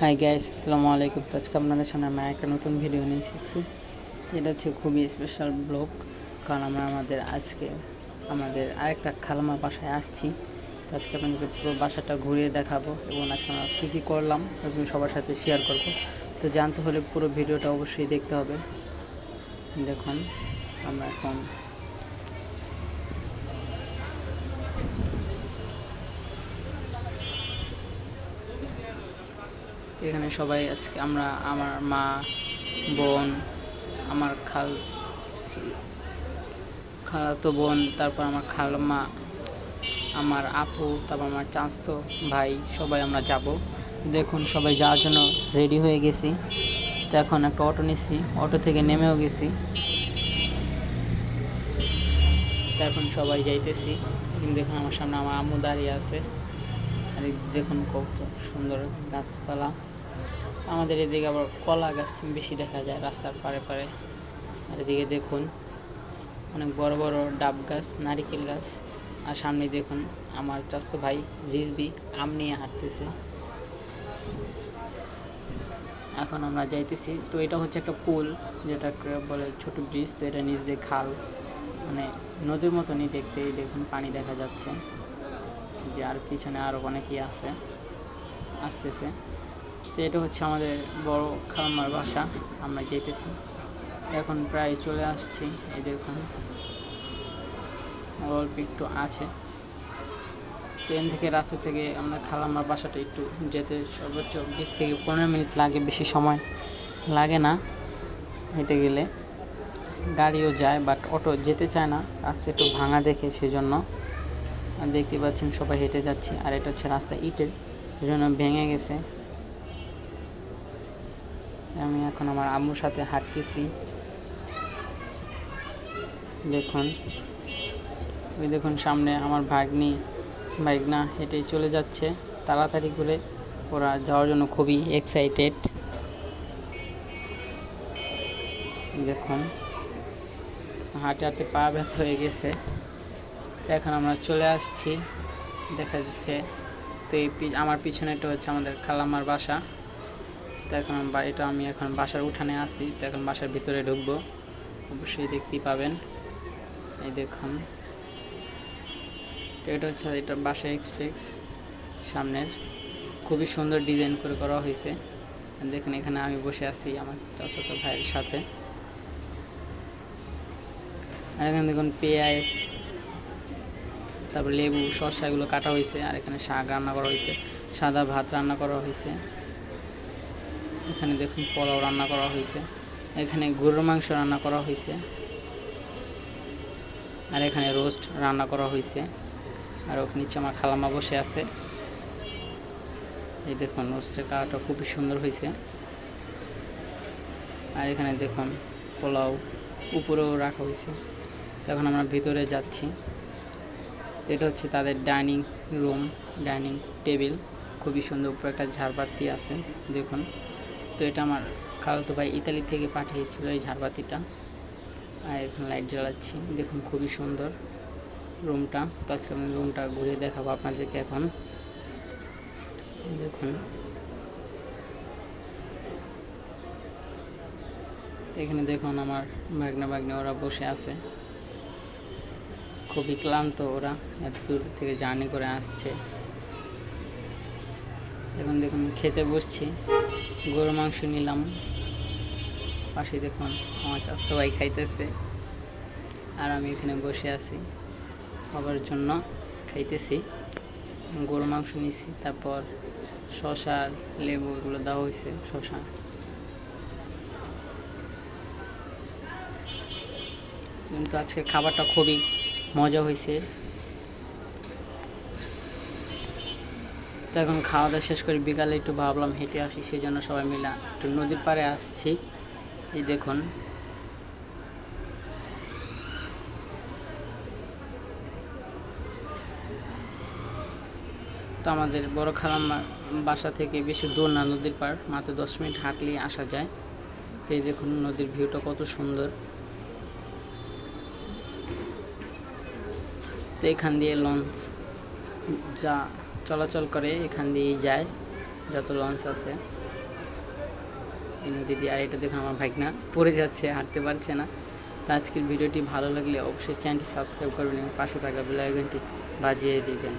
Hi guys আসসালামু আলাইকুম। তো আজকে আপনাদের সামনে আমি একটা নতুন ভিডিও নিয়ে এসেছি। এটা হচ্ছে খুবই স্পেশাল ব্লগ কারণ আমরা আমাদের আজকে আমাদের আরেকটা খালামার বাসায় আসছি। তো আজকে আপনাদেরকে পুরো বাসাটা ঘুরিয়ে দেখাবো এবং আজকে আমরা কী কী করলাম আমি সবার সাথে শেয়ার করব। তো জানতে হলে পুরো ভিডিওটা অবশ্যই দেখতে হবে। দেখুন, আমরা এখন এখানে সবাই আজকে আমরা, আমার মা, বোন, আমার খাল, খালাতো বোন, তারপর আমার খালাম্মা, আমার আপু, তারপর আমার চাঁচতো ভাই, সবাই আমরা যাব। দেখুন, সবাই যাওয়ার জন্য রেডি হয়ে গেছি। তো এখন একটা অটো নিচ্ছি। অটো থেকে নেমেও গেছি। তো এখন সবাই যাইতেছি। কিন্তু দেখুন আমার সামনে আমার আম্মু দাঁড়িয়ে আছে। আর দেখুন কত সুন্দর গাছপালা। আমাদের এদিকে আবার কলা গাছ বেশি দেখা যায় রাস্তার পারে পারে আর এদিকে দেখুন, অনেক বড় বড় ডাব গাছ, নারিকেল গাছ। আর সামনে দেখুন আমার চাস্তো ভাই রিজবি আম নিয়ে হাঁটতেছে। এখন আমরা যাইতেছি, তো এটা হচ্ছে একটা পুল যেটা বলে ছোট ব্রিজ, তো এটা নিচ দিয়ে খাল। মানে নদীর মতনই দেখতে দেখুন পানি দেখা যাচ্ছে। যে আর পিছনে আরও অনেকেই আছে, আসতেছে। তো এটা হচ্ছে আমাদের বড় খালাম্মার বাসা, আমরা যেতেছি। এখন প্রায় চলে আসছি, এই দেখুন। অল্প একটু আছে। ট্রেন থেকে রাস্তা থেকে আমরা খালাম্মার বাসাটা একটু যেতে সর্বোচ্চ বিশ থেকে পনেরো মিনিট লাগে, বেশি সময় লাগে না হেঁটে গেলে। গাড়িও যায়, বাট অটো যেতে চায় না। রাস্তা একটু ভাঙা দেখে সেজন্য। দেখতে পাচ্ছেন সবাই হেঁটে যাচ্ছে, আর এটা হচ্ছে রাস্তা ইটের জন্য ভেঙে গেছে। আমি এখন আমার আম্মুর সাথে হাঁটতেছি। দেখুন ওই দেখুন সামনে আমার ভাগ্নি, ভাগনা হেঁটে চলে যাচ্ছে। তাড়াতাড়ি করে ওরা যাওয়ার জন্য খুবই এক্সাইটেড দেখুন হাঁটে হাঁটে পা ব্যথা হয়ে গেছে। এখন আমরা চলে আসছি। দেখা যাচ্ছে তো এই আমার পিছনেটা হচ্ছে আমাদের খালাম্মার বাসা। তো এখন বাড়িটা আমি এখন বাসার উঠানে আছি। তো এখন বাসার ভিতরে ঢুকবো। অবশ্যই দেখতেই পাবেন। এই দেখুন। এটা হচ্ছে এটা বাসা এক্সপ্রেস সামনের। খুবই সুন্দর ডিজাইন করে করা হয়েছে। দেখুন, এখানে আমি বসে আছি আমার চাচাতো ভাইয়ের সাথে। আর এখানে দেখুন পেঁয়াজ তারপর লেবু শসা এগুলো কাটা হয়েছে, আর এখানে শাক রান্না করা হয়েছে, সাদা ভাত রান্না করা হয়েছে। এখানে দেখুন পোলাও রান্না করা হয়েছে, এখানে গরুর মাংস রান্না করা হয়েছে, আর এখানে রোস্ট রান্না করা হয়েছে। আর ওখানে নিচে আমার খালামা বসে আছে। এই দেখুন রোস্টের কালারটা খুবই সুন্দর হয়েছে। আর এখানে দেখুন পোলাও উপরেও রাখা হয়েছে। তখন আমরা ভিতরে যাচ্ছি। এটা হচ্ছে তাদের ডাইনিং রুম, ডাইনিং টেবিল। খুবই সুন্দর, উপরে একটা ঝাড়বাতি আছে, দেখুন। তো এটা আমার খালাতো ভাই ইতালি থেকে পাঠিয়েছিল এই ঝাড়বাতিটা। আর এখন লাইট জ্বালাচ্ছি, দেখুন খুবই সুন্দর রুমটা। তো আজকে আমি রুমটা ঘুরে দেখাবো আপনাদেরকে এখন। দেখুন। এখানে দেখুন আমার বাগনা বাগনা ওরা বসে আছে। খুবই ক্লান্ত ওরা, এত দূর থেকে জার্নি করে আসছে। এখন দেখুন, খেতে বসছি গরু মাংস নিলাম। পাশে দেখুন, আমার চাস্তো ভাই খাইতেছে, আর আমি এখানে বসে আছি খাবার জন্য খাইতেছি। গরু মাংস নিছি, তারপর শশা লেবু এগুলো দেওয়া হয়েছে শশা কিন্তু আজকের খাবারটা খুবই মজা হয়েছে। তো এখন খাওয়া দাওয়া শেষ করে বিকালে একটু ভাবলাম হেঁটে আসি সেই জন্য সবাই মিলে একটু নদীর পাড়ে আসছি। এই দেখুন। তো আমাদের বড় খালাম বাসা থেকে বেশি দূর না, নদীর পাড়, মাত্র দশ মিনিট হাঁটলেই আসা যায়। তো এই দেখুন নদীর ভিউটা কত সুন্দর। এখান দিয়ে লঞ্চ যা চলাচল করে, এখান দিয়ে যায় যত লঞ্চ আছে। এই নদী দিয়ে আর এটা দেখুন আমার ভাইকনা পড়ে যাচ্ছে, হাঁটতে পারছে না। তো আজকের ভিডিওটি ভালো লাগলে অবশ্যই চ্যানেলটি সাবস্ক্রাইব করবেন এবং পাশে থাকা বেলাইকনটি বাজিয়ে দিবেন।